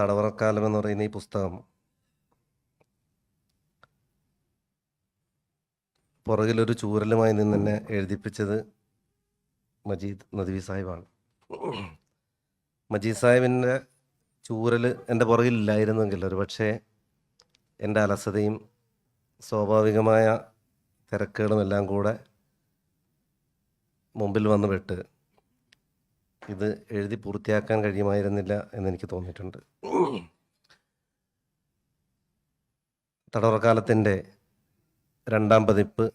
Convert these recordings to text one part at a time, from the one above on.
തടവറക്കാലം എന്ന് പറയുന്ന ഈ പുസ്തകം പുറകിലൊരു ചൂരലുമായി നിന്നെ എഴുതിപ്പിച്ചത് മജീദ് നദ്വി സാഹിബാണ്. മജീദ് സാഹിബിന്റെ ചൂരൽ എന്റെ പുറകിലില്ലായിരുന്നെങ്കിൽ ഒരു പക്ഷേ എന്റെ അലസതയും സ്വാഭാവികമായ തിരക്കുകളും എല്ലാം കൂടെ മുമ്പിൽ വന്ന് പെട്ട് ഇത് എഴുതി പൂർത്തിയാക്കാൻ കഴിയുമായിരുന്നില്ല എന്നെനിക്ക് തോന്നിയിട്ടുണ്ട്. തടവറക്കാലത്തിന്റെ രണ്ടാം പതിപ്പ്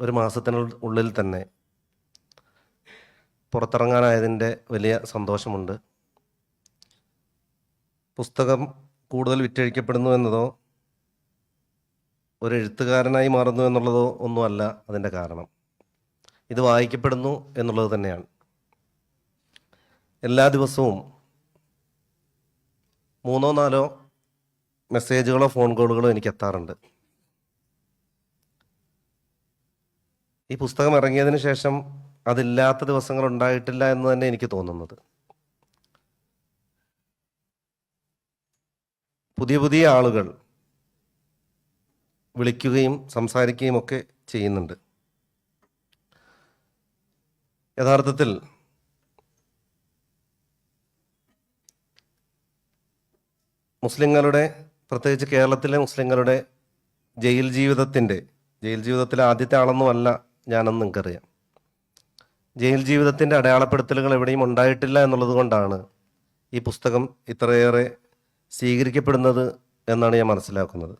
ഒരു മാസത്തിനുള്ളിൽ തന്നെ പുറത്തിറങ്ങാനായതിന്റെ വലിയ സന്തോഷമുണ്ട്. പുസ്തകം കൂടുതൽ വിറ്റഴിക്കപ്പെടുന്നു എന്നതോ ഒരു എഴുത്തുകാരനായി മാറുന്നു എന്നുള്ളതോ ഒന്നുമല്ല അതിന്റെ കാരണം. ഇത് വായിക്കപ്പെടുന്നു എന്നുള്ളത് തന്നെയാണ്. എല്ലാ ദിവസവും മൂന്നോ നാലോ മെസ്സേജുകളോ ഫോൺ കോളുകളോ എനിക്ക് എത്താറുണ്ട്. ഈ പുസ്തകം ഇറങ്ങിയതിന് ശേഷം അതില്ലാത്ത ദിവസങ്ങൾ ഉണ്ടായിട്ടില്ല എന്ന് തന്നെ എനിക്ക് തോന്നുന്നത്. പുതിയ പുതിയ ആളുകൾ വിളിക്കുകയും സംസാരിക്കുകയും ഒക്കെ ചെയ്യുന്നുണ്ട്. യഥാർത്ഥത്തിൽ മുസ്ലിങ്ങളുടെ പ്രത്യേകിച്ച് കേരളത്തിലെ മുസ്ലിങ്ങളുടെ ജയിൽ ജീവിതത്തിന്റെ ജയിൽ ജീവിതത്തിലെ ആദ്യത്തെ ആളൊന്നുമല്ല ഞാനെന്ന് നിങ്ങൾക്കറിയാം. ജയിൽ ജീവിതത്തിന്റെ അടയാളപ്പെടുത്തലുകൾ എവിടെയും ഉണ്ടായിട്ടില്ല എന്നുള്ളത് കൊണ്ടാണ് ഈ പുസ്തകം ഇത്രയേറെ സ്വീകരിക്കപ്പെടുന്നത് എന്നാണ് ഞാൻ മനസ്സിലാക്കുന്നത്.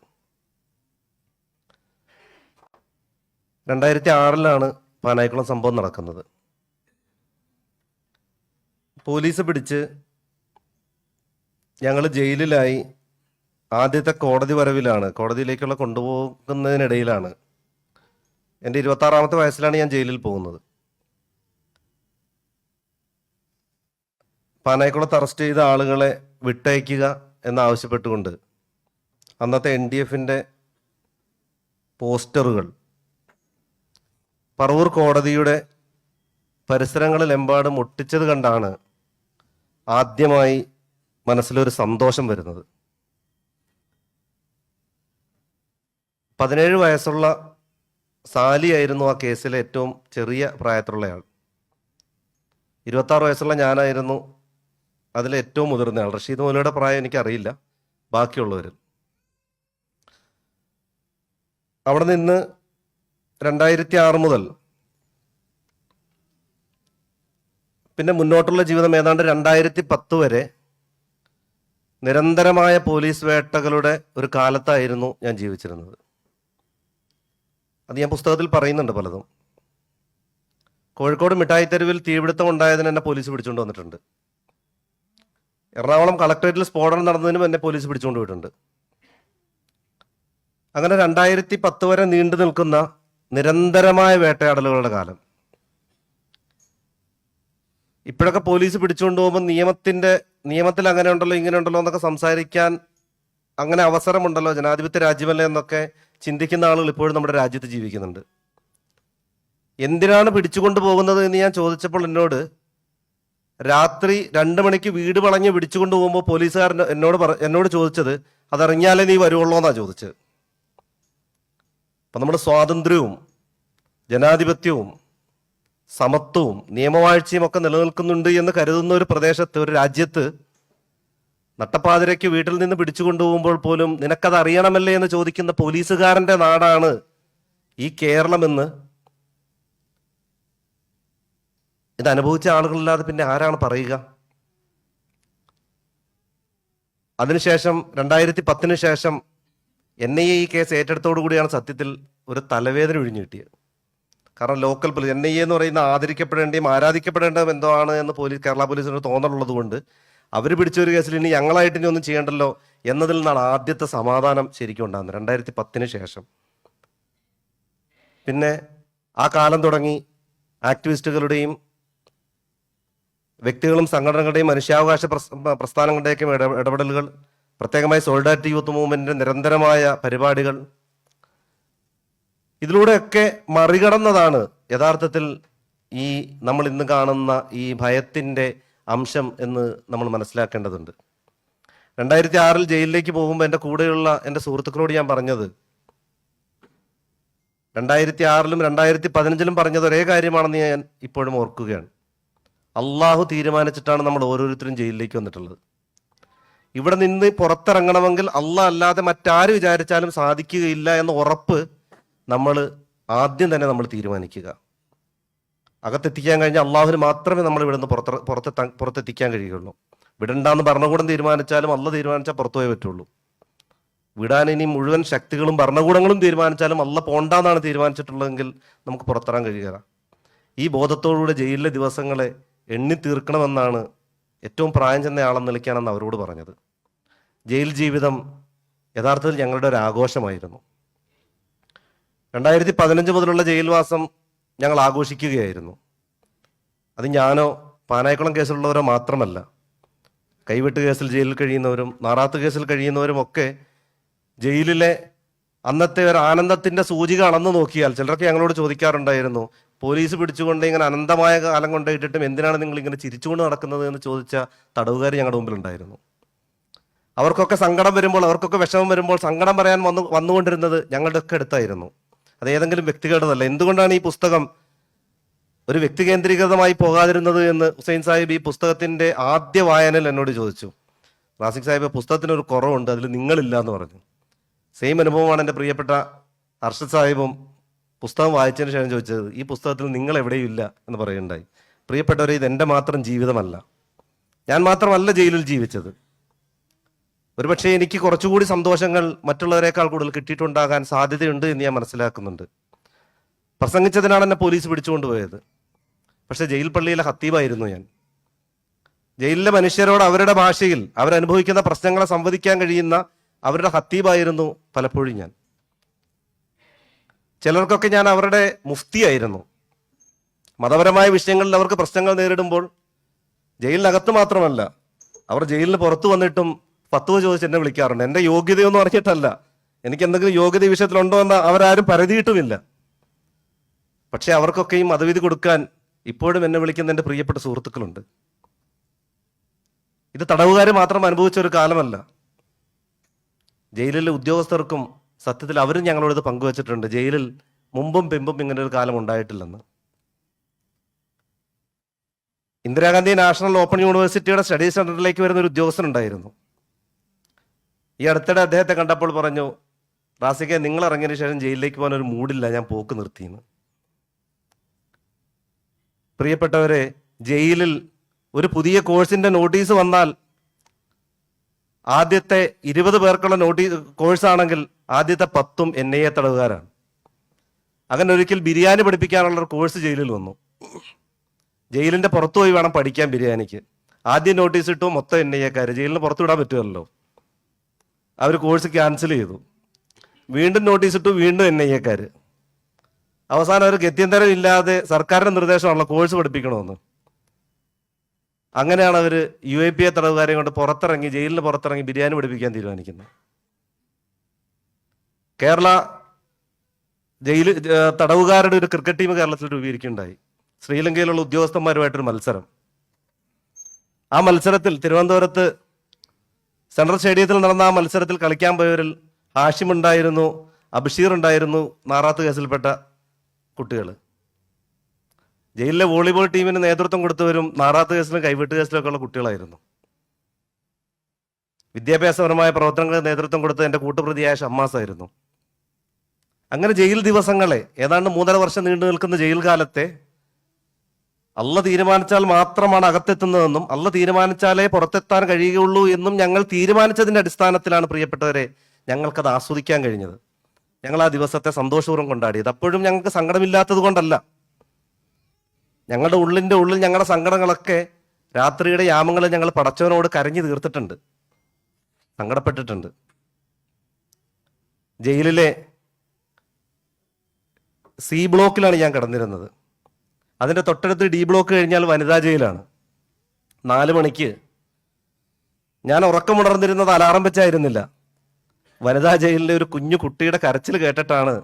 രണ്ടായിരത്തി ആറിലാണ് പാനായിക്കുളം സംഭവം നടക്കുന്നത്. പോലീസ് പിടിച്ച് ഞങ്ങൾ ജയിലിലായി ആദ്യത്തെ കോടതി വരവിലാണ്. കോടതിയിലേക്കുള്ള കൊണ്ടുപോകുന്നതിനിടയിലാണ്. എന്റെ ഇരുപത്താറാമത്തെ വയസ്സിലാണ് ഞാൻ ജയിലിൽ പോകുന്നത്. പാനായിക്കുളത്ത് അറസ്റ്റ് ചെയ്ത ആളുകളെ വിട്ടയക്കുക എന്നാവശ്യപ്പെട്ടുകൊണ്ട് അന്നത്തെ എൻ ഡി എഫിന്റെ പോസ്റ്ററുകൾ. പറവൂർ കോടതിയുടെ പരിസരങ്ങളിലെമ്പാടും ഒട്ടിച്ചത് കണ്ടാണ് ആദ്യമായി മനസ്സിലൊരു സന്തോഷം വരുന്നത്. പതിനേഴ് വയസ്സുള്ള സാലിയായിരുന്നു ആ കേസിലെ ഏറ്റവും ചെറിയ പ്രായത്തിലുള്ളയാൾ. ഇരുപത്താറ് വയസ്സുള്ള ഞാനായിരുന്നു അതിലെ ഏറ്റവും മുതിർന്നയാൾ റഷീദ് മൗലയുടെ പ്രായം എനിക്കറിയില്ല. ബാക്കിയുള്ളവരിൽ അവിടെ നിന്ന് രണ്ടായിരത്തി ആറ് മുതൽ പിന്നെ മുന്നോട്ടുള്ള ജീവിതം ഏതാണ്ട് രണ്ടായിരത്തി പത്ത് വരെ നിരന്തരമായ പോലീസ് വേട്ടകളുടെ ഒരു കാലത്തായിരുന്നു ഞാൻ ജീവിച്ചിരുന്നത്. അത് ഞാൻ പുസ്തകത്തിൽ പറയുന്നുണ്ട് പലതും. കോഴിക്കോട് മിഠായി തെരുവിൽ തീപിടുത്തം ഉണ്ടായതിന് എന്നെ പോലീസ് പിടിച്ചുകൊണ്ട് വന്നിട്ടുണ്ട്. എറണാകുളം കളക്ടറേറ്റിൽ സ്ഫോടനം നടന്നതിനും എന്നെ പോലീസ് പിടിച്ചുകൊണ്ട് പോയിട്ടുണ്ട്. അങ്ങനെ രണ്ടായിരത്തി പത്ത് വരെ നീണ്ടു നിൽക്കുന്ന നിരന്തരമായ വേട്ടയാടലുകളുടെ കാലം. ഇപ്പോഴൊക്കെ പോലീസ് പിടിച്ചുകൊണ്ട് പോകുമ്പോൾ നിയമത്തിന്റെ നിയമത്തിൽ അങ്ങനെ ഉണ്ടല്ലോ ഇങ്ങനെ ഉണ്ടല്ലോ എന്നൊക്കെ സംസാരിക്കാൻ അങ്ങനെ അവസരമുണ്ടല്ലോ ജനാധിപത്യ രാജ്യമല്ലേ എന്നൊക്കെ ചിന്തിക്കുന്ന ആളുകൾ ഇപ്പോഴും നമ്മുടെ രാജ്യത്ത് ജീവിക്കുന്നുണ്ട്. എന്തിനാണ് പിടിച്ചുകൊണ്ട് പോകുന്നത് എന്ന് ഞാൻ ചോദിച്ചപ്പോൾ എന്നോട് രാത്രി രണ്ട് മണിക്ക് വീട് വളഞ്ഞ് പിടിച്ചുകൊണ്ട് പോകുമ്പോൾ പോലീസുകാരൻ എന്നോട് പറ എന്നോട് ചോദിച്ചത് അതറിഞ്ഞാലേ നീ വരുവുള്ളൂ എന്നാ ചോദിച്ചത്? അപ്പം നമ്മുടെ സ്വാതന്ത്ര്യവും ജനാധിപത്യവും സമത്വവും നിയമവാഴ്ചയും ഒക്കെ നിലനിൽക്കുന്നുണ്ട് എന്ന് കരുതുന്ന ഒരു പ്രദേശത്ത് ഒരു രാജ്യത്ത് നട്ടപ്പാതിരയ്ക്ക് വീട്ടിൽ നിന്ന് പിടിച്ചു കൊണ്ടുപോകുമ്പോൾ പോലും നിനക്കത് അറിയണമല്ലേ എന്ന് ചോദിക്കുന്ന പോലീസുകാരന്റെ നാടാണ് ഈ കേരളമെന്ന് ഇത് അനുഭവിച്ച ആളുകളില്ലാതെ പിന്നെ ആരാണ് പറയുക? അതിനുശേഷം രണ്ടായിരത്തി പത്തിന് ശേഷം എൻ ഐ എ ഈ കേസ് ഏറ്റെടുത്തോടു കൂടിയാണ് സത്യത്തിൽ ഒരു തലവേദന ഒഴിഞ്ഞു കിട്ടിയത്. കാരണം local police N I A എന്ന് പറയുന്ന ആദരിക്കപ്പെടേണ്ടയും ആരാധിക്കപ്പെടേണ്ടതും എന്തോ ആണ് എന്ന് പോലീസ് കേരള പോലീസിന് തോന്നലുള്ളത് കൊണ്ട് അവർ പിടിച്ച ഒരു കേസിൽ ഇനി ഞങ്ങളായിട്ട് ഇനി ഒന്നും ചെയ്യണ്ടല്ലോ എന്നതിൽ നിന്നാണ് ആദ്യത്തെ സമാധാനം ശരിക്കും ഉണ്ടാകുന്നത് രണ്ടായിരത്തി പത്തിന് ശേഷം. പിന്നെ ആ കാലം തുടങ്ങി ആക്ടിവിസ്റ്റുകളുടെയും വ്യക്തികളും സംഘടനകളുടെയും മനുഷ്യാവകാശ പ്രസ്- പ്രസ്ഥാനങ്ങളുടെയൊക്കെ ഇടപെടലുകൾ പ്രത്യേകമായി സോളിഡാരിറ്റി യൂത്ത് മൂവ്മെന്റിന്റെ നിരന്തരമായ പരിപാടികൾ ഇതിലൂടെയൊക്കെ മറികടന്നതാണ് യഥാർത്ഥത്തിൽ ഈ നമ്മൾ ഇന്ന് കാണുന്ന ഈ ഭയത്തിന്റെ അംശം എന്ന് നമ്മൾ മനസ്സിലാക്കേണ്ടതുണ്ട്. രണ്ടായിരത്തി ആറിൽ ജയിലിലേക്ക് പോകുമ്പോൾ എന്റെ കൂടെയുള്ള എന്റെ സുഹൃത്തുക്കളോട് ഞാൻ പറഞ്ഞത് രണ്ടായിരത്തി ആറിലും രണ്ടായിരത്തി പതിനഞ്ചിലും പറഞ്ഞത് ഒരേ കാര്യമാണെന്ന് ഞാൻ ഇപ്പോഴും ഓർക്കുകയാണ്. അള്ളാഹു തീരുമാനിച്ചിട്ടാണ് നമ്മൾ ഓരോരുത്തരും ജയിലിലേക്ക് വന്നിട്ടുള്ളത്. ഇവിടെ നിന്ന് പുറത്തിറങ്ങണമെങ്കിൽ അള്ളാഹ് അല്ലാതെ മറ്റാര് വിചാരിച്ചാലും സാധിക്കുകയില്ല എന്ന ഉറപ്പ് നമ്മൾ ആദ്യം തന്നെ നമ്മൾ തീരുമാനിക്കുക. അകത്തെത്തിക്കാൻ കഴിഞ്ഞാൽ അള്ളാഹുവിന് മാത്രമേ നമ്മൾ ഇവിടുന്ന് പുറത്ത് പുറത്തെത്താൻ പുറത്തെത്തിക്കാൻ കഴിയുള്ളൂ വിടണ്ടെന്ന് ഭരണകൂടം തീരുമാനിച്ചാലും അല്ല തീരുമാനിച്ചാൽ പുറത്തു പോയേ പറ്റുള്ളൂ. വിടാൻ ഇനി മുഴുവൻ ശക്തികളും ഭരണകൂടങ്ങളും തീരുമാനിച്ചാലും അല്ല പോണ്ടാന്നാണ് തീരുമാനിച്ചിട്ടുള്ളതെങ്കിൽ നമുക്ക് പുറത്തിറങ്ങാൻ കഴിയുക ഈ ബോധത്തോടുകൂടെ ജയിലിലെ ദിവസങ്ങളെ എണ്ണി തീർക്കണമെന്നാണ് ഏറ്റവും പ്രായം ചെന്ന ആളെന്ന നിലയ്ക്കാണെന്ന് അവരോട് പറഞ്ഞത്. ജയിൽ ജീവിതം യഥാർത്ഥത്തിൽ ഞങ്ങളുടെ ഒരു ആഘോഷമായിരുന്നു. രണ്ടായിരത്തി പതിനഞ്ച് മുതലുള്ള ജയിൽവാസം ഞങ്ങൾ ആഘോഷിക്കുകയായിരുന്നു. അത് ഞാനോ പാനായക്കുളം കേസിലുള്ളവരോ മാത്രമല്ല. കൈവെട്ട് കേസിൽ ജയിലിൽ കഴിയുന്നവരും നാറാത്ത് കേസിൽ കഴിയുന്നവരും ഒക്കെ ജയിലിലെ അന്നത്തെ ഒരു ആനന്ദത്തിന്റെ സൂചിക അളന്നു നോക്കിയാൽ ചിലരൊക്കെ ഞങ്ങളോട് ചോദിക്കാറുണ്ടായിരുന്നു പോലീസ് പിടിച്ചുകൊണ്ട് ഇങ്ങനെ അനന്തമായ കാലം കൊണ്ടിട്ടിട്ടും എന്തിനാണ് നിങ്ങൾ ഇങ്ങനെ ചിരിച്ചുകൊണ്ട് നടക്കുന്നത്? എന്ന് ചോദിച്ച തടവുകാർ ഞങ്ങളുടെ മുമ്പിലുണ്ടായിരുന്നു അവർക്കൊക്കെ സങ്കടം വരുമ്പോൾ അവർക്കൊക്കെ വിഷമം വരുമ്പോൾ സങ്കടം പറയാൻ വന്നു വന്നുകൊണ്ടിരുന്നത് ഞങ്ങളുടെയൊക്കെ അടുത്തായിരുന്നു. അത് ഏതെങ്കിലും എന്തുകൊണ്ടാണ് ഈ പുസ്തകം ഒരു വ്യക്തി കേന്ദ്രീകൃതമായി പോകാതിരുന്നത് എന്ന് ഹുസൈൻ സാഹിബ് ഈ പുസ്തകത്തിന്റെ ആദ്യ വായനയിൽ എന്നോട് ചോദിച്ചു. റാസിഖ് സാഹിബ് പുസ്തകത്തിന് ഒരു കുറവുണ്ട് അതിൽ നിങ്ങളില്ല എന്ന് പറഞ്ഞു. സെയിം അനുഭവമാണ് എന്റെ പ്രിയപ്പെട്ട അർഷദ് സാഹിബും പുസ്തകം വായിച്ചതിന് ശേഷം ചോദിച്ചത് ഈ പുസ്തകത്തിൽ നിങ്ങൾ എവിടെയും ഇല്ല? എന്ന് പറയുണ്ടായി പ്രിയപ്പെട്ടവരെ ഇത് എന്റെ മാത്രം ജീവിതമല്ല. ഞാൻ മാത്രമല്ല ജയിലിൽ ജീവിച്ചത്. ഒരുപക്ഷെ എനിക്ക് കുറച്ചുകൂടി സന്തോഷങ്ങൾ മറ്റുള്ളവരെക്കാൾ കൂടുതൽ കിട്ടിയിട്ടുണ്ടാകാൻ സാധ്യതയുണ്ട് എന്ന് ഞാൻ മനസ്സിലാക്കുന്നുണ്ട്. പ്രസംഗിച്ചതിനാണ് എന്നെ പോലീസ് പിടിച്ചുകൊണ്ടുപോയത് പക്ഷെ ജയിൽ പള്ളിയിലെ ഹത്തീബായിരുന്നു ഞാൻ. ജയിലിലെ മനുഷ്യരോട് അവരുടെ ഭാഷയിൽ അവരനുഭവിക്കുന്ന പ്രശ്നങ്ങളെ സംവദിക്കാൻ കഴിയുന്ന അവരുടെ ഹത്തീബായിരുന്നു പലപ്പോഴും ഞാൻ. ചിലർക്കൊക്കെ ഞാൻ അവരുടെ മുഫ്തിയായിരുന്നു. മതപരമായ വിഷയങ്ങളിൽ അവർക്ക് പ്രശ്നങ്ങൾ നേരിടുമ്പോൾ ജയിലിനകത്ത് മാത്രമല്ല അവർ ജയിലിന് പുറത്തു വന്നിട്ടും പത്തുവ ചോദിച്ച് എന്നെ വിളിക്കാറുണ്ട്. എന്റെ യോഗ്യതയൊന്നും അറിഞ്ഞിട്ടല്ല. എനിക്ക് എന്തെങ്കിലും യോഗ്യത വിഷയത്തിലുണ്ടോ എന്ന് അവരാരും പരതിയിട്ടുമില്ല പക്ഷെ അവർക്കൊക്കെയും മതവിധി കൊടുക്കാൻ ഇപ്പോഴും എന്നെ വിളിക്കുന്ന എന്റെ പ്രിയപ്പെട്ട സുഹൃത്തുക്കളുണ്ട്. ഇത് തടവുകാർ മാത്രം അനുഭവിച്ച ഒരു കാലമല്ല. ജയിലിലെ ഉദ്യോഗസ്ഥർക്കും സത്യത്തിൽ അവരും ഞങ്ങളോട് ഇത് പങ്കുവച്ചിട്ടുണ്ട്. ജയിലിൽ മുമ്പും പിമ്പും ഇങ്ങനെ ഒരു കാലം ഉണ്ടായിട്ടില്ലെന്ന്. ഇന്ദിരാഗാന്ധി നാഷണൽ ഓപ്പൺ യൂണിവേഴ്സിറ്റിയുടെ സ്റ്റഡി സെന്ററിലേക്ക് വരുന്ന ഒരു ഉദ്യോഗസ്ഥനുണ്ടായിരുന്നു ഈ അടുത്തിടെ അദ്ദേഹത്തെ കണ്ടപ്പോൾ പറഞ്ഞു റാസിക്കെ നിങ്ങൾ ഇറങ്ങിയതിന് ശേഷം ജയിലിലേക്ക് പോകാൻ ഒരു മൂടില്ല ഞാൻ പോക്ക് നിർത്തിയെന്ന്. പ്രിയപ്പെട്ടവരെ ജയിലിൽ ഒരു പുതിയ കോഴ്സിന്റെ നോട്ടീസ് വന്നാൽ ആദ്യത്തെ ഇരുപത് പേർക്കുള്ള നോട്ടീസ് കോഴ്സാണെങ്കിൽ ആദ്യത്തെ പത്തും എൻ ഐ എ തടവുകാരാണ്. അങ്ങനെ ഒരിക്കൽ ബിരിയാണി പഠിപ്പിക്കാനുള്ള ഒരു കോഴ്സ് ജയിലിൽ വന്നു. ജയിലിന്റെ പുറത്തു പോയി വേണം പഠിക്കാൻ ബിരിയാണിക്ക്. ആദ്യം നോട്ടീസ് ഇട്ടു മൊത്തം എൻ ഐ എക്കാർ ജയിലിന് പുറത്തു വിടാൻ പറ്റുമല്ലോ. അവർ കോഴ്സ് ക്യാൻസൽ ചെയ്തു. വീണ്ടും നോട്ടീസ് ഇട്ടു വീണ്ടും എൻ ഐ എക്കാർ അവസാനം അവർ ഗത്യന്തരം ഇല്ലാതെ സർക്കാരിന്റെ നിർദ്ദേശമാണല്ലോ കോഴ്സ് പഠിപ്പിക്കണമെന്ന്. അങ്ങനെയാണ് അവർ യു എ പി എ തടവുകാരെ കൊണ്ട് പുറത്തിറങ്ങി ജയിലിൽ പുറത്തിറങ്ങി ബിരിയാണി പഠിപ്പിക്കാൻ തീരുമാനിക്കുന്നത്. കേരള ജയിൽ തടവുകാരുടെ ഒരു ക്രിക്കറ്റ് ടീം കേരളത്തിൽ രൂപീകരിക്കുകയുണ്ടായി. ശ്രീലങ്കയിലുള്ള ഉദ്യോഗസ്ഥന്മാരുമായിട്ടൊരു മത്സരം. ആ മത്സരത്തിൽ തിരുവനന്തപുരത്ത് സെൻട്രൽ സ്റ്റേഡിയത്തിൽ നടന്ന ആ മത്സരത്തിൽ കളിക്കാൻ പോയവരിൽ ഹാഷിം ഉണ്ടായിരുന്നു അബഷീർ ഉണ്ടായിരുന്നു നാറാത്ത് കേസിൽപ്പെട്ട കുട്ടികൾ ജയിലിലെ വോളിബോൾ ടീമിന് നേതൃത്വം കൊടുത്തവരും നാറാത്ത് കേസിലും കൈവെട്ട് കേസിലൊക്കെ ഉള്ള കുട്ടികളായിരുന്നു. വിദ്യാഭ്യാസപരമായ പ്രവർത്തനങ്ങൾക്ക് നേതൃത്വം കൊടുത്തത് എന്റെ കൂട്ടുപ്രതിയായ ഷമ്മാസായിരുന്നു. അങ്ങനെ ജയിൽ ദിവസങ്ങളെ ഏതാണ്ട് മൂന്നര വർഷം നീണ്ടു നിൽക്കുന്ന ജയിൽ കാലത്തെ അല്ല തീരുമാനിച്ചാൽ മാത്രമാണ് അകത്തെത്തുന്നതെന്നും അല്ല തീരുമാനിച്ചാലേ പുറത്തെത്താൻ കഴിയുകയുള്ളൂ എന്നും ഞങ്ങൾ തീരുമാനിച്ചതിന്റെ അടിസ്ഥാനത്തിലാണ് പ്രിയപ്പെട്ടവരെ ഞങ്ങൾക്കത് ആസ്വദിക്കാൻ കഴിഞ്ഞത്. ഞങ്ങൾ ആ ദിവസത്തെ സന്തോഷപൂർവം കൊണ്ടാടിയത്. അപ്പോഴും ഞങ്ങൾക്ക് സങ്കടമില്ലാത്തത് കൊണ്ടല്ല. ഞങ്ങളുടെ ഉള്ളിന്റെ ഉള്ളിൽ ഞങ്ങളുടെ സങ്കടങ്ങളൊക്കെ രാത്രിയുടെ യാമങ്ങളിൽ ഞങ്ങൾ പടച്ചവനോട് കരഞ്ഞു തീർത്തിട്ടുണ്ട്. സങ്കടപ്പെട്ടിട്ടുണ്ട്. ജയിലിലെ സി ബ്ലോക്കിലാണ് ഞാൻ കിടന്നിരുന്നത്. അതിന്റെ തൊട്ടടുത്ത് ഡി ബ്ലോക്ക് കഴിഞ്ഞാൽ വനിതാ ജയിലാണ്. നാല് മണിക്ക്. ഞാൻ ഉറക്കമുണർന്നിരുന്നത് അലാറം വെച്ചായിരുന്നില്ല. വനിതാ ജയിലിലെ ഒരു കുഞ്ഞു കുട്ടിയുടെ കരച്ചിൽ കേട്ടിട്ടാണ്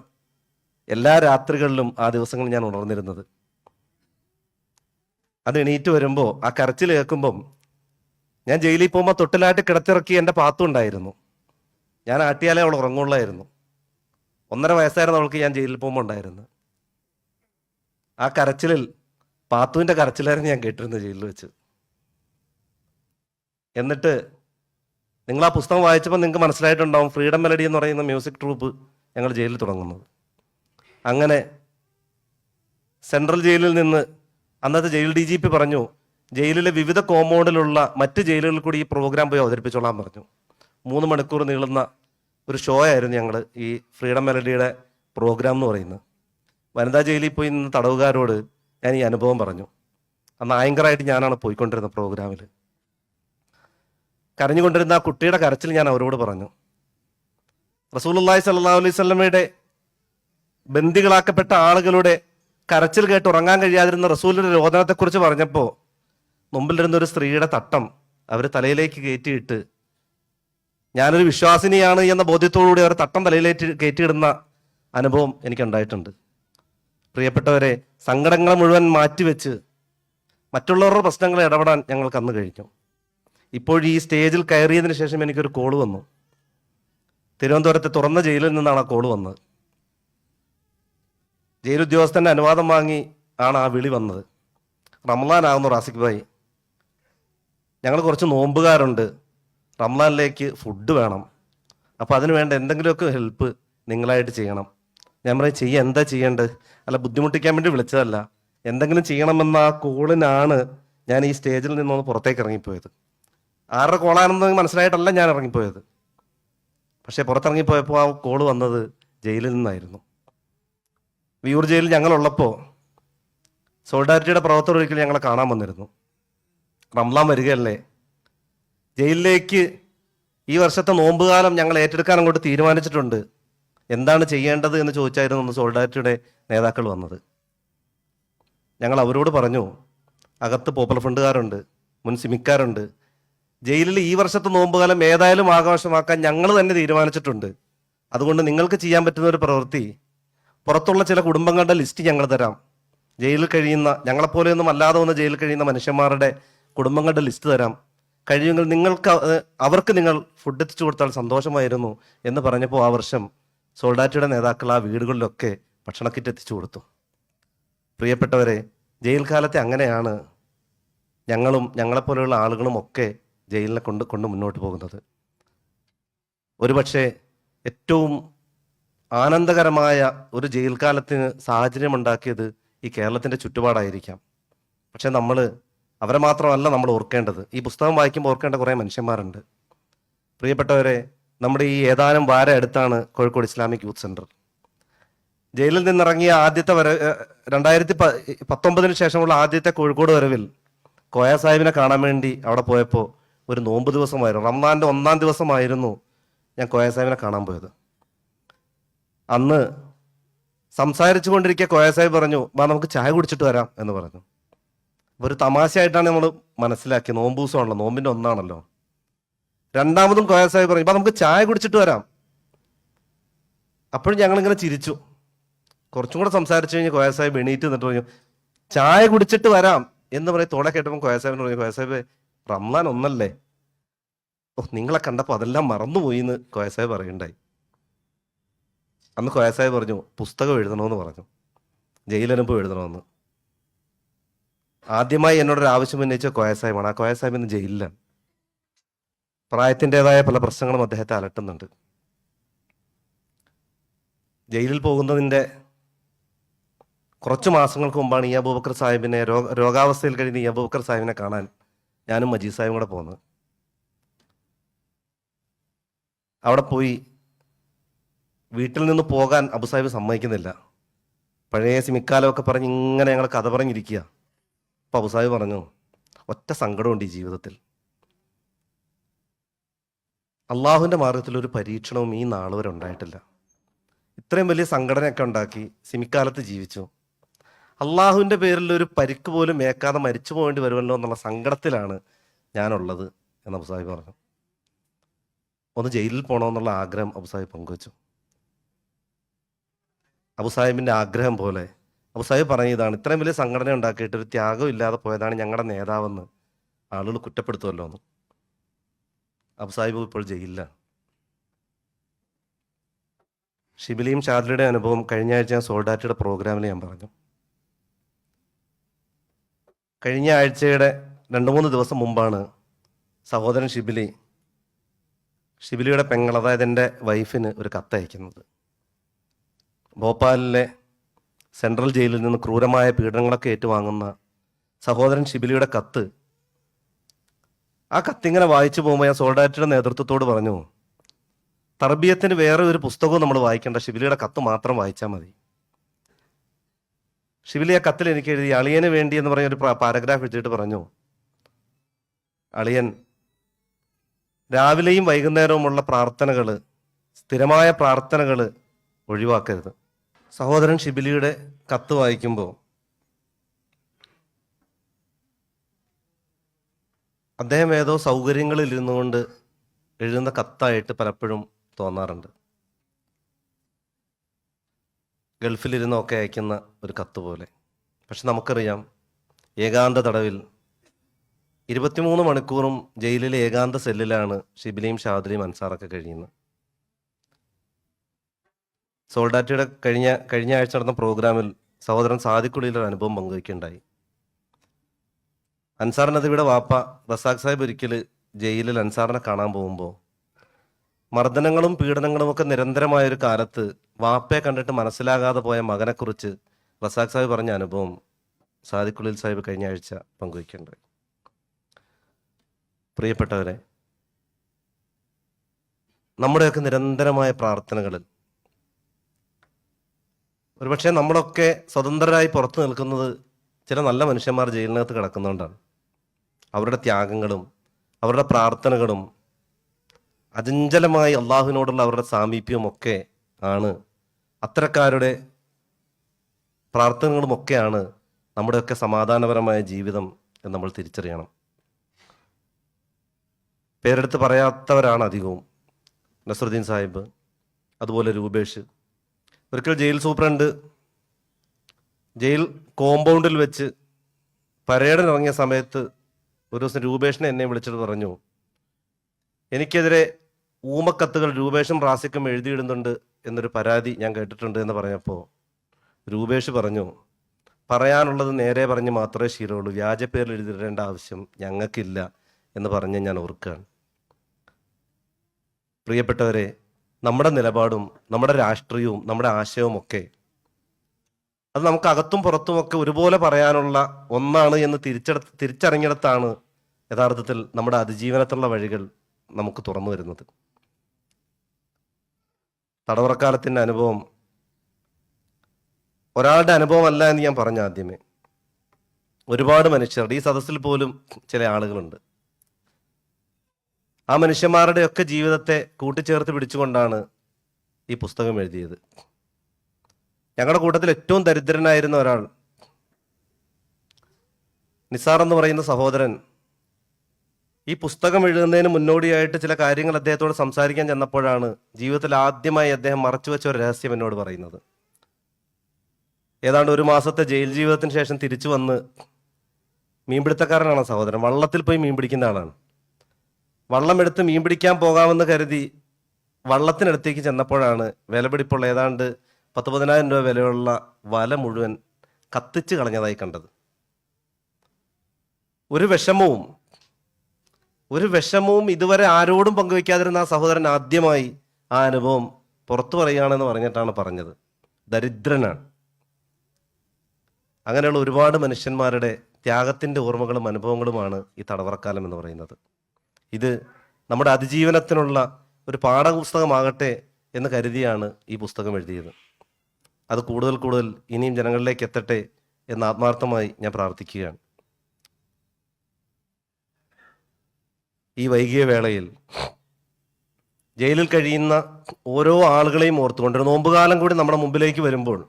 എല്ലാ രാത്രികളിലും ആ ദിവസങ്ങളിൽ ഞാൻ ഉണർന്നിരുന്നത്. അത് എണീറ്റ് വരുമ്പോൾ ആ കരച്ചിൽ കേൾക്കുമ്പം ഞാൻ ജയിലിൽ പോകുമ്പോൾ തൊട്ടിലായിട്ട് കിടത്തിറക്കി എന്റെ പാത്തും ഉണ്ടായിരുന്നു. ഞാൻ ആട്ടിയാലേ അവൾ ഉറങ്ങുള്ളായിരുന്നു. ഒന്നര വയസ്സായിരുന്നു അവൾക്ക് ഞാൻ ജയിലിൽ പോകുമ്പോൾ ഉണ്ടായിരുന്നത് ആ കരച്ചിലിൽ പാത്തുവിന്റെ കരച്ചിലായിരുന്നു ഞാൻ കേട്ടിരുന്നത് ജയിലിൽ വെച്ച്. എന്നിട്ട് നിങ്ങൾ ആ പുസ്തകം വായിച്ചപ്പോൾ നിങ്ങൾക്ക് മനസ്സിലായിട്ടുണ്ടാവും ഫ്രീഡം മെലഡി എന്ന് പറയുന്ന മ്യൂസിക് ട്രൂപ്പ് ഞങ്ങൾ ജയിലിൽ തുടങ്ങുന്നത്. അങ്ങനെ സെൻട്രൽ ജയിലിൽ നിന്ന് അന്നത്തെ ജയിൽ ഡി ജി പി പറഞ്ഞു ജയിലിലെ വിവിധ കോമ്പൗണ്ടിലുള്ള മറ്റ് ജയിലുകളിൽ കൂടി ഈ പ്രോഗ്രാം പോയി അവതരിപ്പിച്ചോളാൻ പറഞ്ഞു. മൂന്ന് മണിക്കൂർ നീളുന്ന ഒരു ഷോ ആയിരുന്നു ഞങ്ങൾ ഈ ഫ്രീഡം മെലഡിയുടെ പ്രോഗ്രാം എന്ന് പറയുന്നത്. വനിതാ ജയിലിൽ പോയി നിന്ന് തടവുകാരോട് ഞാൻ ഈ അനുഭവം പറഞ്ഞു. അന്ന് ആങ്കറായിട്ട് ഞാനാണ് പോയിക്കൊണ്ടിരുന്ന പ്രോഗ്രാമിൽ. കരഞ്ഞുകൊണ്ടിരുന്ന ആ കുട്ടിയുടെ കരച്ചിൽ ഞാൻ അവരോട് പറഞ്ഞു. റസൂലുള്ളാഹി സല്ലാ അലൈഹി വസല്ലമയുടെ ബന്ദികളാക്കപ്പെട്ട ആളുകളുടെ കരച്ചിൽ കേട്ട് ഉറങ്ങാൻ കഴിയാതിരുന്ന റസൂലിന്റെ രോദനത്തെക്കുറിച്ച് പറഞ്ഞപ്പോൾ മുമ്പിലിരുന്ന ഒരു സ്ത്രീയുടെ തട്ടം അവർ തലയിലേക്ക് കയറ്റിയിട്ട് ഞാനൊരു വിശ്വാസിനിയാണ് എന്ന ബോധ്യത്തോടുകൂടി അവർ തട്ടം തലയിലേക്ക് കയറ്റിയിടുന്ന അനുഭവം എനിക്കുണ്ടായിട്ടുണ്ട്. പ്രിയപ്പെട്ടവരെ സങ്കടങ്ങൾ മുഴുവൻ മാറ്റിവെച്ച് മറ്റുള്ളവരുടെ പ്രശ്നങ്ങളെ ഇടപെടാൻ ഞങ്ങൾക്ക് അന്ന് കഴിഞ്ഞു. ഇപ്പോൾ ഈ സ്റ്റേജിൽ കയറിയതിന് ശേഷം എനിക്കൊരു കോൾ വന്നു. തിരുവനന്തപുരത്തെ തുറന്ന ജയിലിൽ നിന്നാണ് ആ കോൾ വന്നത്. ജയിൽ ഉദ്യോഗസ്ഥന്റെ അനുവാദം വാങ്ങി ആണ് ആ വിളി വന്നത്. റംലാനാകുന്നു റാസിഖ് ഭായി. ഞങ്ങൾ കുറച്ച് നോമ്പുകാരുണ്ട്. റംലാനിലേക്ക് ഫുഡ് വേണം. അപ്പോൾ അതിന് വേണ്ട എന്തെങ്കിലുമൊക്കെ ഹെൽപ്പ് നിങ്ങളായിട്ട് ചെയ്യണം. ഞാൻ പറയും ചെയ്യാൻ എന്താ ചെയ്യേണ്ടത്? അല്ല ബുദ്ധിമുട്ടിക്കാൻ വേണ്ടി വിളിച്ചതല്ല. എന്തെങ്കിലും ചെയ്യണമെന്ന ആ കോളിനാണ് ഞാൻ ഈ സ്റ്റേജിൽ നിന്നൊന്ന് പുറത്തേക്ക് ഇറങ്ങിപ്പോയത്. ആരുടെ കോളാണെന്ന് മനസ്സിലായിട്ടല്ല ഞാൻ ഇറങ്ങിപ്പോയത്. പക്ഷേ പുറത്തിറങ്ങിപ്പോയപ്പോൾ ആ കോൾ വന്നത് ജയിലിൽ നിന്നായിരുന്നു. വിയൂർ ജയിലിൽ ഞങ്ങളുള്ളപ്പോൾ സോളിഡാരിറ്റിയുടെ പ്രവർത്തകർ ഒരിക്കൽ ഞങ്ങളെ കാണാൻ വന്നിരുന്നു. റംലാൻ വരികയല്ലേ? ജയിലിലേക്ക് ഈ വർഷത്തെ നോമ്പുകാലം ഞങ്ങൾ ഏറ്റെടുക്കാൻ അങ്ങോട്ട് തീരുമാനിച്ചിട്ടുണ്ട്. എന്താണ് ചെയ്യേണ്ടത് എന്ന് ചോദിച്ചായിരുന്നു ഒന്ന് സോൾഡാരിറ്റിയുടെ നേതാക്കൾ വന്നത്. ഞങ്ങൾ അവരോട് പറഞ്ഞു അകത്ത് പോപ്പുലർ ഫണ്ടുകാരുണ്ട് മുൻ സിമിക്കാരുണ്ട്. ജയിലിൽ ഈ വർഷത്തെ നോമ്പുകാലം ഏതായാലും ആഘോഷമാക്കാൻ ഞങ്ങൾ തന്നെ തീരുമാനിച്ചിട്ടുണ്ട്. അതുകൊണ്ട് നിങ്ങൾക്ക് ചെയ്യാൻ പറ്റുന്ന ഒരു പ്രവൃത്തി പുറത്തുള്ള ചില കുടുംബങ്ങളുടെ ലിസ്റ്റ് ഞങ്ങൾ തരാം. ജയിലിൽ കഴിയുന്ന ഞങ്ങളെപ്പോലെയൊന്നും അല്ലാതെ വന്ന് ജയിലിൽ കഴിയുന്ന മനുഷ്യന്മാരുടെ കുടുംബങ്ങളുടെ ലിസ്റ്റ് തരാം. കഴിയുമെങ്കിൽ നിങ്ങൾക്ക് അവർക്ക് നിങ്ങൾ ഫുഡ് എത്തിച്ചു കൊടുത്താൽ സന്തോഷമായിരുന്നു എന്ന് പറഞ്ഞപ്പോൾ ആ വർഷം സോൾഡാറ്റിയുടെ നേതാക്കൾ ആ വീടുകളിലൊക്കെ ഭക്ഷണ കിറ്റ് എത്തിച്ചു കൊടുത്തു. പ്രിയപ്പെട്ടവരെ ജയിൽ കാലത്തെ അങ്ങനെയാണ് ഞങ്ങളും ഞങ്ങളെപ്പോലെയുള്ള ആളുകളും ഒക്കെ ജയിലിനെ കൊണ്ട് കൊണ്ട് മുന്നോട്ട് പോകുന്നത്. ഒരുപക്ഷെ ഏറ്റവും ആനന്ദകരമായ ഒരു ജയിൽ കാലത്തിന് സാഹചര്യമുണ്ടാക്കിയത് ഈ കേരളത്തിന്റെ ചുറ്റുപാടായിരിക്കാം. പക്ഷെ നമ്മൾ അവരെ മാത്രമല്ല നമ്മൾ ഓർക്കേണ്ടത്. ഈ പുസ്തകം വായിക്കുമ്പോൾ ഓർക്കേണ്ട കുറേ മനുഷ്യന്മാരുണ്ട്. പ്രിയപ്പെട്ടവരെ നമ്മുടെ ഈ ഏതാനും വാര അടുത്താണ് കോഴിക്കോട് ഇസ്ലാമിക് യൂത്ത് സെന്റർ ജയിലിൽ നിന്നിറങ്ങിയ ആദ്യത്തെ വര രണ്ടായിരത്തി പത്തൊമ്പതിന് ശേഷമുള്ള ആദ്യത്തെ കോഴിക്കോട് വരവിൽ കോയ സാഹിബിനെ കാണാൻ വേണ്ടി അവിടെ പോയപ്പോൾ ഒരു നോമ്പ് ദിവസമായിരുന്നു. റംസാന്റെ ഒന്നാം ദിവസമായിരുന്നു ഞാൻ കോയ സാഹിബിനെ കാണാൻ പോയത്. അന്ന് സംസാരിച്ചു കൊണ്ടിരിക്കുക കോയ സാഹിബ് പറഞ്ഞു വാ നമുക്ക് ചായ കുടിച്ചിട്ട് വരാം എന്ന് പറഞ്ഞു. ഒരു തമാശയായിട്ടാണ് നമ്മൾ മനസ്സിലാക്കിയത് നോമ്പ് ദിവസമാണല്ലോ നോമ്പിന്റെ ഒന്നാണല്ലോ. രണ്ടാമതും കോയ സാഹിബ് പറഞ്ഞു അപ്പൊ നമുക്ക് ചായ കുടിച്ചിട്ട് വരാം. അപ്പോഴും ഞങ്ങളിങ്ങനെ ചിരിച്ചു. കുറച്ചും കൂടെ സംസാരിച്ചു കഴിഞ്ഞ് കോയ സാഹിബ് എണീറ്റ് നിന്നിട്ട് പറഞ്ഞു ചായ കുടിച്ചിട്ട് വരാം എന്ന് പറയും തോടെ കേട്ടപ്പോൾ കോയ സാഹിബിന് പറഞ്ഞു കോയ സാഹിബ് റംലാൻ ഒന്നല്ലേ? ഓ നിങ്ങളെ കണ്ടപ്പോൾ അതെല്ലാം മറന്നുപോയി എന്ന് കോയ സാഹിബ് പറയുണ്ടായി. അന്ന് കോയ സാഹിബ് പറഞ്ഞു പുസ്തകം എഴുതണമെന്ന് പറഞ്ഞു ജയിലനുഭവം എഴുതണമെന്ന് ആദ്യമായി എന്നോട് ഒരു ആവശ്യം ഉന്നയിച്ച കോയ സാഹിബാണ് ആ കോയ സാഹിബ് ഇന്ന് ജയിലിലാണ്. പ്രായത്തിന്റെതായ പല പ്രശ്നങ്ങളും അദ്ദേഹത്തെ അലട്ടുന്നുണ്ട്. ജയിലിൽ പോകുന്നതിന്റെ കുറച്ച് മാസങ്ങൾക്ക് മുമ്പാണ് ഈ അബൂബക്കർ സാഹിബിനെ രോഗ രോഗാവസ്ഥയിൽ കഴിഞ്ഞ് ഈ അബൂബക്കർ സാഹിബിനെ കാണാൻ ഞാനും മജീദ് സാഹിബും കൂടെ പോകുന്നത് അവിടെ പോയി വീട്ടിൽ നിന്ന് പോകാൻ അബു സാഹിബ് സമ്മതിക്കുന്നില്ല. പഴയ സിമിക്കാലമൊക്കെ പറഞ്ഞ് ഇങ്ങനെ ഞങ്ങൾ കഥ പറഞ്ഞിരിക്കുക. അപ്പോൾ അബു സാഹിബ് പറഞ്ഞു ഒറ്റ സങ്കടമുണ്ട് ഈ ജീവിതത്തിൽ. അള്ളാഹുവിന്റെ മാർഗത്തിൽ ഒരു പരീക്ഷണവും ഈ നാളുവരെ ഉണ്ടായിട്ടില്ല. ഇത്രയും വലിയ സംഘടനയൊക്കെ ഉണ്ടാക്കി സിമിക്കാലത്ത് ജീവിച്ചു. അള്ളാഹുവിന്റെ പേരിൽ ഒരു പരിക്ക് പോലും ഏക്കാതെ മരിച്ചു പോകേണ്ടി വരുമല്ലോ എന്നുള്ള സങ്കടത്തിലാണ് ഞാനുള്ളത് എന്ന് അബുസാഹിബ് പറഞ്ഞു. ഒന്ന് ജയിലിൽ പോകണമെന്നുള്ള ആഗ്രഹം അബുസാഹിബ് പങ്കുവച്ചു. അബുസാഹിബിന്റെ ആഗ്രഹം പോലെ അബുസാഹിബ് പറഞ്ഞ ഇതാണ് ഇത്രയും വലിയ സംഘടന ഉണ്ടാക്കിയിട്ട് ഒരു ത്യാഗം ഇല്ലാതെ പോയതാണ് ഞങ്ങളുടെ നേതാവെന്ന് ആളുകൾ കുറ്റപ്പെടുത്തുമല്ലോ എന്ന്. അബുസാഹിബ് ഇപ്പോൾ ജയിലിലാണ്. ഷിബിലിയും ഷാദ്ലിയുടെ അനുഭവം കഴിഞ്ഞ ആഴ്ച ഞാൻ സോൾഡാറ്റയുടെ പ്രോഗ്രാമിൽ ഞാൻ പറഞ്ഞു. കഴിഞ്ഞ ആഴ്ചയുടെ രണ്ട് മൂന്ന് ദിവസം മുമ്പാണ് സഹോദരൻ ഷിബിലി ഷിബിലിയുടെ പെങ്ങൾ അതായത് എന്റെ വൈഫിന് ഒരു കത്തയക്കുന്നത് ഭോപ്പാലിലെ സെൻട്രൽ ജയിലിൽ നിന്ന് ക്രൂരമായ പീഡനങ്ങളൊക്കെ ഏറ്റുവാങ്ങുന്ന സഹോദരൻ ഷിബിലിയുടെ കത്ത് ആ കത്തിങ്ങനെ വായിച്ചു പോകുമ്പോൾ ഞാൻ സോൾഡാറ്റയുടെ നേതൃത്വത്തോട് പറഞ്ഞു തർബീയത്തിന് വേറെ ഒരു പുസ്തകവും നമ്മൾ വായിക്കേണ്ട ഷിബിലിയുടെ കത്ത് മാത്രം വായിച്ചാൽ മതി. ഷിബിലി ആ കത്തിൽ എനിക്ക് എഴുതി അളിയന് വേണ്ടി എന്ന് പറഞ്ഞ ഒരു പാരഗ്രാഫ് എഴുതിയിട്ട് പറഞ്ഞു. അളിയൻ രാവിലെയും വൈകുന്നേരവുമുള്ള പ്രാർത്ഥനകൾ സ്ഥിരമായ പ്രാർത്ഥനകൾ ഒഴിവാക്കരുത്. സഹോദരൻ ഷിബിലിയുടെ കത്ത് വായിക്കുമ്പോൾ അദ്ദേഹം ഏതോ സൗകര്യങ്ങളിൽ ഇരുന്നുകൊണ്ട് എഴുതുന്ന കത്തായിട്ട് പലപ്പോഴും തോന്നാറുണ്ട്. ഗൾഫിലിരുന്നൊക്കെ അയക്കുന്ന ഒരു കത്ത് പോലെ. പക്ഷെ നമുക്കറിയാം ഏകാന്ത തടവിൽ ഇരുപത്തിമൂന്ന് മണിക്കൂറും ജയിലിലെ ഏകാന്ത സെല്ലിലാണ് ഷിബിലിയും ഷാദ്രിയും അൻസാറൊക്കെ കഴിയുന്നത്. സോൾഡാറ്റയുടെ കഴിഞ്ഞ കഴിഞ്ഞ ആഴ്ച നടന്ന പ്രോഗ്രാമിൽ സഹോദരൻ സാദിക്കുള്ളിൽ ഒരു അനുഭവം പങ്കുവയ്ക്കുകയുണ്ടായി അൻസാർ നദിയുടെ വാപ്പ റസാഖ് സാഹിബ് ഒരിക്കൽ ജയിലിൽ അൻസാറിനെ കാണാൻ പോകുമ്പോൾ മർദ്ദനങ്ങളും പീഡനങ്ങളും ഒക്കെ നിരന്തരമായ ഒരു കാലത്ത് വാപ്പയെ കണ്ടിട്ട് മനസ്സിലാകാതെ പോയ മകനെക്കുറിച്ച് റസാഖ് സാഹിബ് പറഞ്ഞ അനുഭവം സാദിഖുലിൽ സാഹിബ് കഴിഞ്ഞ ആഴ്ച പങ്കുവയ്ക്കേണ്ടത് പ്രിയപ്പെട്ടവരെ നമ്മുടെയൊക്കെ നിരന്തരമായ പ്രാർത്ഥനകളിൽ ഒരുപക്ഷെ നമ്മളൊക്കെ സ്വതന്ത്രരായി പുറത്തു നിൽക്കുന്നത് ചില നല്ല മനുഷ്യന്മാർ ജയിലിനകത്ത് കിടക്കുന്നതുകൊണ്ടാണ് അവരുടെ ത്യാഗങ്ങളും അവരുടെ പ്രാർത്ഥനകളും അചഞ്ചലമായി അള്ളാഹുവിനോടുള്ള അവരുടെ സാമീപ്യമൊക്കെ ആണ്. അത്തരക്കാരുടെ പ്രാർത്ഥനകളുമൊക്കെയാണ് നമ്മുടെയൊക്കെ സമാധാനപരമായ ജീവിതം എന്ന് നമ്മൾ തിരിച്ചറിയണം. പേരെടുത്ത് പറയാത്തവരാണ് അധികവും. നസറുദ്ദീൻ സാഹിബ് അതുപോലെ രൂപേഷ്. ഒരിക്കൽ ജയിൽ സൂപ്രണ്ട് ജയിൽ കോമ്പൗണ്ടിൽ വെച്ച് പരേഡിന് ഇറങ്ങിയ സമയത്ത് ഒരു ദിവസം രൂപേഷിനെ എന്നെ വിളിച്ചിട്ട് പറഞ്ഞു എനിക്കെതിരെ ഊമക്കത്തുകൾ രൂപേഷും റാസിക്കും എഴുതിയിടുന്നുണ്ട് എന്നൊരു പരാതി ഞാൻ കേട്ടിട്ടുണ്ട് എന്ന് പറഞ്ഞപ്പോൾ രൂപേഷ് പറഞ്ഞു പറയാനുള്ളത് നേരെ പറഞ്ഞ് മാത്രമേ ശീലമുള്ളൂ. വ്യാജപ്പേരിൽ എഴുതിയിടേണ്ട ആവശ്യം ഞങ്ങൾക്കില്ല എന്ന് പറഞ്ഞ് ഞാൻ ഓർക്കുകയാണ്. പ്രിയപ്പെട്ടവരെ നമ്മുടെ നിലപാടും നമ്മുടെ രാഷ്ട്രീയവും നമ്മുടെ ആശയവും ഒക്കെ അത് നമുക്ക് അകത്തും പുറത്തും ഒക്കെ ഒരുപോലെ പറയാനുള്ള ഒന്നാണ് എന്ന് തിരിച്ചെടുത്ത് തിരിച്ചറിഞ്ഞിടത്താണ് യഥാർത്ഥത്തിൽ നമ്മുടെ അതിജീവനത്തിലുള്ള വഴികൾ നമുക്ക് തുറന്നു വരുന്നത്. തടവറക്കാലത്തിന്റെ അനുഭവം ഒരാളുടെ അനുഭവമല്ല എന്ന് ഞാൻ പറഞ്ഞ ആദ്യമേ. ഒരുപാട് മനുഷ്യർ ഈ സദസ്സിൽ പോലും ചില ആളുകളുണ്ട്. ആ മനുഷ്യന്മാരുടെ ഒക്കെ ജീവിതത്തെ കൂട്ടിച്ചേർത്ത് പിടിച്ചുകൊണ്ടാണ് ഈ പുസ്തകം എഴുതിയത്. ഞങ്ങളുടെ കൂട്ടത്തിൽ ഏറ്റവും ദരിദ്രനായിരുന്ന ഒരാൾ നിസാർ എന്ന് പറയുന്ന സഹോദരൻ ഈ പുസ്തകം എഴുതുന്നതിന് മുന്നോടിയായിട്ട് ചില കാര്യങ്ങൾ അദ്ദേഹത്തോട് സംസാരിക്കാൻ ചെന്നപ്പോഴാണ് ജീവിതത്തിൽ ആദ്യമായി അദ്ദേഹം മറച്ചു വെച്ച ഒരു രഹസ്യം എന്നോട് പറയുന്നത്. ഏതാണ്ട് ഒരു മാസത്തെ ജയിൽ ജീവിതത്തിന് ശേഷം തിരിച്ചു വന്ന് മീൻപിടുത്തക്കാരനാണ് സഹോദരൻ. വള്ളത്തിൽ പോയി മീൻ പിടിക്കുന്ന ആളാണ്. വള്ളമെടുത്ത് മീൻ പിടിക്കാൻ പോകാമെന്ന് കരുതി വള്ളത്തിനടുത്തേക്ക് ചെന്നപ്പോഴാണ് വിലപിടിപ്പുള്ള ഏതാണ്ട് പത്ത് പതിനായിരം രൂപ വിലയുള്ള വല മുഴുവൻ കത്തിച്ച് കളഞ്ഞതായി കണ്ടത്. ഒരു വിഷമവും ഒരു വിഷമവും ഇതുവരെ ആരോടും പങ്കുവെക്കാതിരുന്ന ആ സഹോദരൻ ആദ്യമായി ആ അനുഭവം പുറത്തു പറയുകയാണെന്ന് പറഞ്ഞിട്ടാണ് പറഞ്ഞത്. ദരിദ്രനാണ്. അങ്ങനെയുള്ള ഒരുപാട് മനുഷ്യന്മാരുടെ ത്യാഗത്തിന്റെ ഓർമ്മകളും അനുഭവങ്ങളുമാണ് ഈ തടവറക്കാലം എന്ന് പറയുന്നത്. ഇത് നമ്മുടെ അതിജീവനത്തിനുള്ള ഒരു പാഠപുസ്തകമാകട്ടെ എന്ന് കരുതിയാണ് ഈ പുസ്തകം എഴുതിയത്. അത് കൂടുതൽ കൂടുതൽ ഇനിയും ജനങ്ങളിലേക്ക് എത്തട്ടെ എന്ന് ആത്മാർത്ഥമായി ഞാൻ പ്രാർത്ഥിക്കുകയാണ്. ഈ വൈകിയ വേളയിൽ ജയിലിൽ കഴിയുന്ന ഓരോ ആളുകളെയും ഓർത്തുകൊണ്ട് നോമ്പുകാലം കൂടി നമ്മുടെ മുമ്പിലേക്ക് വരുമ്പോൾ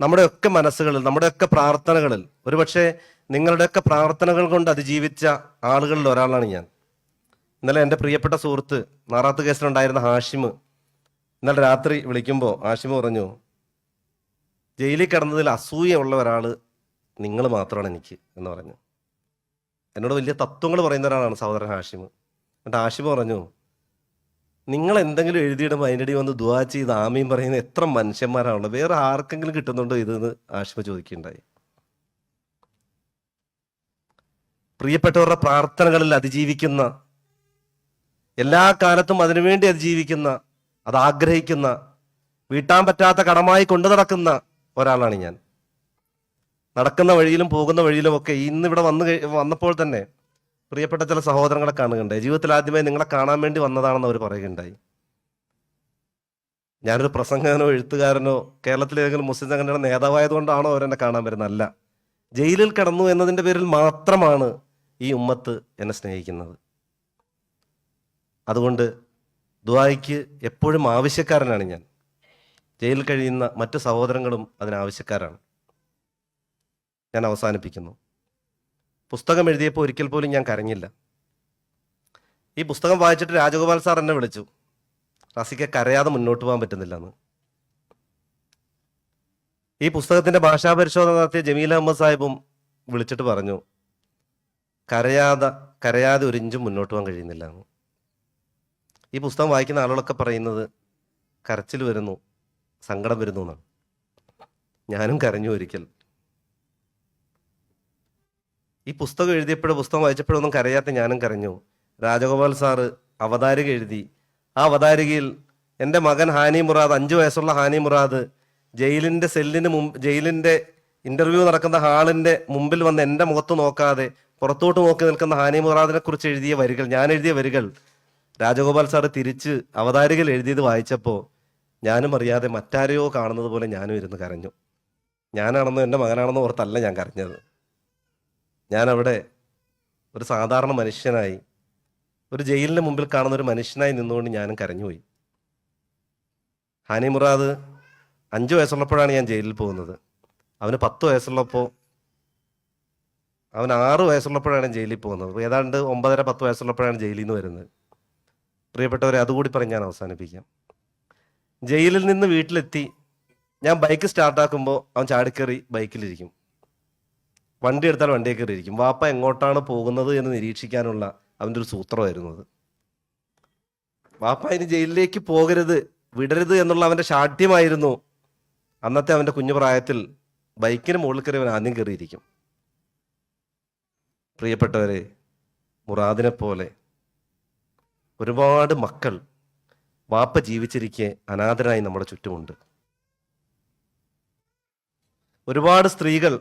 നമ്മുടെയൊക്കെ മനസ്സുകളിൽ നമ്മുടെയൊക്കെ പ്രാർത്ഥനകളിൽ ഒരുപക്ഷെ നിങ്ങളുടെയൊക്കെ പ്രാർത്ഥനകൾ കൊണ്ട് അതിജീവിച്ച ആളുകളിൽ ഒരാളാണ് ഞാൻ. ഇന്നലെ എന്റെ പ്രിയപ്പെട്ട സുഹൃത്ത് നാറാത്ത് കേസിലുണ്ടായിരുന്ന ഹാഷിമ് ഇന്നലെ രാത്രി വിളിക്കുമ്പോൾ ഹാഷിമ് പറഞ്ഞു ജയിലിൽ കിടന്നതിൽ അസൂയ ഉള്ള ഒരാൾ നിങ്ങൾ മാത്രമാണ് എനിക്ക് എന്ന് പറഞ്ഞു. എന്നോട് വലിയ തത്വങ്ങൾ പറയുന്ന ഒരാളാണ് സഹോദരൻ ഹാഷിം. എന്നിട്ട് ഹാഷിം പറഞ്ഞു നിങ്ങൾ എന്തെങ്കിലും എഴുതിയിടുമ്പോൾ അതിന്റെ ഇടയിൽ വന്ന് ദുവാ ചെയ്ത് ആമയും പറയുന്ന എത്ര മനുഷ്യന്മാരാണുള്ളത്. വേറെ ആർക്കെങ്കിലും കിട്ടുന്നുണ്ടോ ഇതെന്ന് ആഷിമ ചോദിക്കുകയുണ്ടായി. പ്രിയപ്പെട്ടവരുടെ പ്രാർത്ഥനകളിൽ അതിജീവിക്കുന്ന എല്ലാ കാലത്തും അതിനുവേണ്ടി അതിജീവിക്കുന്ന അത് ആഗ്രഹിക്കുന്ന വീട്ടാൻ പറ്റാത്ത കടമായി കൊണ്ടു നടക്കുന്ന ഒരാളാണ് ഞാൻ. നടക്കുന്ന വഴിയിലും പോകുന്ന വഴിയിലും ഒക്കെ ഇന്നിവിടെ വന്ന് വന്നപ്പോൾ തന്നെ പ്രിയപ്പെട്ട ചില സഹോദരങ്ങളെ കാണുകയുണ്ടായി. ജീവിതത്തിൽ ആദ്യമായി നിങ്ങളെ കാണാൻ വേണ്ടി വന്നതാണെന്ന് അവർ പറയുകയുണ്ടായി. ഞാനൊരു പ്രസംഗകനോ എഴുത്തുകാരനോ കേരളത്തിലെ ഏതെങ്കിലും മുസ്ലിം സംഘടനയുടെ നേതാവായതുകൊണ്ടാണോ അവരെന്നെ കാണാൻ വരുന്നത്? അല്ല. ജയിലിൽ കിടന്നു എന്നതിന്റെ പേരിൽ മാത്രമാണ് ഈ ഉമ്മത്ത് എന്നെ സ്നേഹിക്കുന്നത്. അതുകൊണ്ട് ദുബായിക്ക് എപ്പോഴും ആവശ്യക്കാരനാണ് ഞാൻ. ജയിലിൽ കഴിയുന്ന മറ്റു സഹോദരങ്ങളും അതിനാവശ്യക്കാരാണ് ഞാൻ അവസാനിപ്പിക്കുന്നു. പുസ്തകം എഴുതിയപ്പോൾ ഒരിക്കൽ പോലും ഞാൻ കരഞ്ഞില്ല. ഈ പുസ്തകം വായിച്ചിട്ട് രാജഗോപാൽ സാർ എന്നെ വിളിച്ചു. റസിക്ക കരയാതെ മുന്നോട്ട് പോകാൻ പറ്റുന്നില്ല എന്ന് ഈ പുസ്തകത്തിന്റെ ഭാഷാ പരിശോധന നടത്തിയ ജമീൽ അഹമ്മദ് സാഹിബും വിളിച്ചിട്ട് പറഞ്ഞു കരയാതെ കരയാതെ ഒരു മുന്നോട്ട് പോകാൻ കഴിയുന്നില്ല എന്ന് ഈ പുസ്തകം വായിക്കുന്ന ആളുകളൊക്കെ പറയുന്നത് കരച്ചിൽ വരുന്നു സങ്കടം വരുന്നു എന്നാണ്. ഞാനും കരഞ്ഞു ഒരിക്കൽ. ഈ പുസ്തകം എഴുതിയപ്പോഴും പുസ്തകം വായിച്ചപ്പോഴൊന്നും കരയാത്ത ഞാനും കരഞ്ഞു. രാജഗോപാൽ സാറ് അവതാരിക എഴുതി. ആ അവതാരികയിൽ എന്റെ മകൻ ഹാനി മുറാദ് അഞ്ചു വയസ്സുള്ള ഹാനി മുറാദ് ജയിലിന്റെ സെല്ലിന് മുമ്പ് ജയിലിന്റെ ഇന്റർവ്യൂ നടക്കുന്ന ഹാളിന്റെ മുമ്പിൽ വന്ന് എന്റെ മുഖത്ത് നോക്കാതെ പുറത്തോട്ട് നോക്കി നിൽക്കുന്ന ഹാനി മുറാദിനെ കുറിച്ച് എഴുതിയ വരികൾ ഞാൻ എഴുതിയ വരികൾ രാജഗോപാൽ സാറ് തിരിച്ച് അവതാരികയിൽ എഴുതിയത് വായിച്ചപ്പോൾ ഞാനും അറിയാതെ മറ്റാരെയോ കാണുന്നത് പോലെ ഞാനും ഇരുന്ന് കരഞ്ഞു. ഞാനാണെന്നോ എന്റെ മകനാണെന്നോ ഓർത്തല്ല ഞാൻ കരഞ്ഞത്. ഞാൻ അവിടെ ഒരു സാധാരണ മനുഷ്യനായി ഒരു ജയിലിന് മുമ്പിൽ കാണുന്ന ഒരു മനുഷ്യനായി നിന്നുകൊണ്ട് ഞാനും കരഞ്ഞുപോയി. ഹാനി മുറാദ് അഞ്ച് വയസ്സുള്ളപ്പോഴാണ് ഞാൻ ജയിലിൽ പോകുന്നത്. അവന് പത്ത് വയസ്സുള്ളപ്പോൾ അവൻ ആറ് വയസ്സുള്ളപ്പോഴാണ് ജയിലിൽ പോകുന്നത്. അപ്പോൾ ഏതാണ്ട് ഒമ്പതര പത്ത് വയസ്സുള്ളപ്പോഴാണ് ജയിലിൽ നിന്ന് വരുന്നത്. പ്രിയപ്പെട്ടവരെ അതുകൂടി പറഞ്ഞ് ഞാൻ അവസാനിപ്പിക്കാം. ജയിലിൽ നിന്ന് വീട്ടിലെത്തി ഞാൻ ബൈക്ക് സ്റ്റാർട്ടാക്കുമ്പോൾ അവൻ ചാടിക്കറി ബൈക്കിലിരിക്കും. വണ്ടി എടുത്താൽ വണ്ടിയെ കയറിയിരിക്കും. വാപ്പ എങ്ങോട്ടാണ് പോകുന്നത് എന്ന് നിരീക്ഷിക്കാനുള്ള അവന്റെ ഒരു സൂത്രമായിരുന്നു അത്. വാപ്പ ഇനി ജയിലിലേക്ക് പോകരുത് വിടരുത് എന്നുള്ള അവന്റെ ശാഠ്യമായിരുന്നു. അന്നത്തെ അവന്റെ കുഞ്ഞു പ്രായത്തിൽ ബൈക്കിന് മുകളിൽ കയറി അവൻ ആദ്യം കയറിയിരിക്കും. പ്രിയപ്പെട്ടവരെ മുറാദിനെ പോലെ ഒരുപാട് മക്കൾ വാപ്പ ജീവിച്ചിരിക്കെ അനാഥരായി നമ്മുടെ ചുറ്റുമുണ്ട്. ഒരുപാട് സ്ത്രീകൾ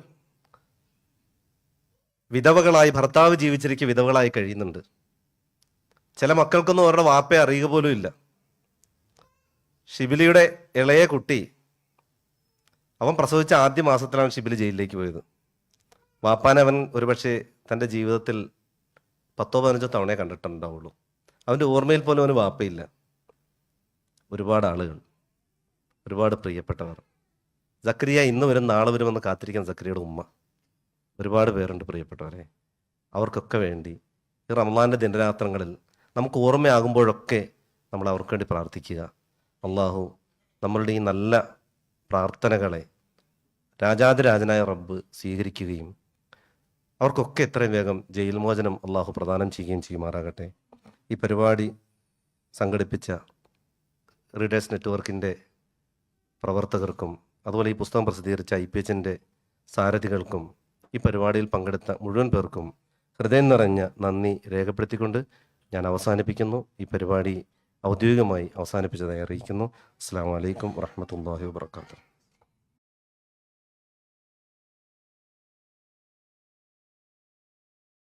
വിധവകളായി ഭർത്താവ് ജീവിച്ചിരിക്കുക വിധവകളായി കഴിയുന്നുണ്ട്. ചില മക്കൾക്കൊന്നും അവരുടെ വാപ്പയെ അറിയുക പോലും ഇല്ല. ഷിബിലിയുടെ ഇളയ കുട്ടി അവൻ പ്രസവിച്ച ആദ്യ മാസത്തിലാണ് ഷിബിലി ജയിലിലേക്ക് പോയത്. വാപ്പാനവൻ ഒരുപക്ഷെ തന്റെ ജീവിതത്തിൽ പത്തോ പതിനഞ്ചോ തവണയെ കണ്ടിട്ടുണ്ടാവുള്ളൂ. അവന്റെ ഓർമ്മയിൽ പോലും അവന് വാപ്പയില്ല. ഒരുപാട് ആളുകൾ ഒരുപാട് പ്രിയപ്പെട്ടവർ. സക്രിയ ഇന്ന് വരും നാളെ വരുമെന്ന് കാത്തിരിക്കാൻ സക്രിയയുടെ ഉമ്മ. ഒരുപാട് പേരുണ്ട് പ്രിയപ്പെട്ടവരെ. അവർക്കൊക്കെ വേണ്ടി ഈ റമദാന്റെ ദിനരാത്രങ്ങളിൽ നമുക്ക് ഓർമ്മയാകുമ്പോഴൊക്കെ നമ്മൾ അവർക്ക് വേണ്ടി പ്രാർത്ഥിക്കുക. അള്ളാഹു നമ്മളുടെ ഈ നല്ല പ്രാർത്ഥനകളെ രാജാതിരാജനായ റബ്ബ് സ്വീകരിക്കുകയും അവർക്കൊക്കെ എത്രയും വേഗം ജയിൽ മോചനം അള്ളാഹു പ്രദാനം ചെയ്യുകയും ചെയ്യുമാറാകട്ടെ. ഈ പരിപാടി സംഘടിപ്പിച്ച റീഡേഴ്സ് നെറ്റ്വർക്കിന്റെ പ്രവർത്തകർക്കും അതുപോലെ ഈ പുസ്തകം പ്രസിദ്ധീകരിച്ച ഐ പി എച്ചിന്റെ സാരഥികൾക്കും ഈ പരിപാടിയിൽ പങ്കെടുത്ത മുഴുവൻ പേർക്കും ഹൃദയം നിറഞ്ഞ നന്ദി രേഖപ്പെടുത്തിക്കൊണ്ട് ഞാൻ അവസാനിപ്പിക്കുന്നു. ഈ പരിപാടി ഔദ്യോഗികമായി അവസാനിപ്പിച്ചതായി അറിയിക്കുന്നു. അസ്സാം വലൈക്കും വാഹമത്തല്ലാഹി വാത്തു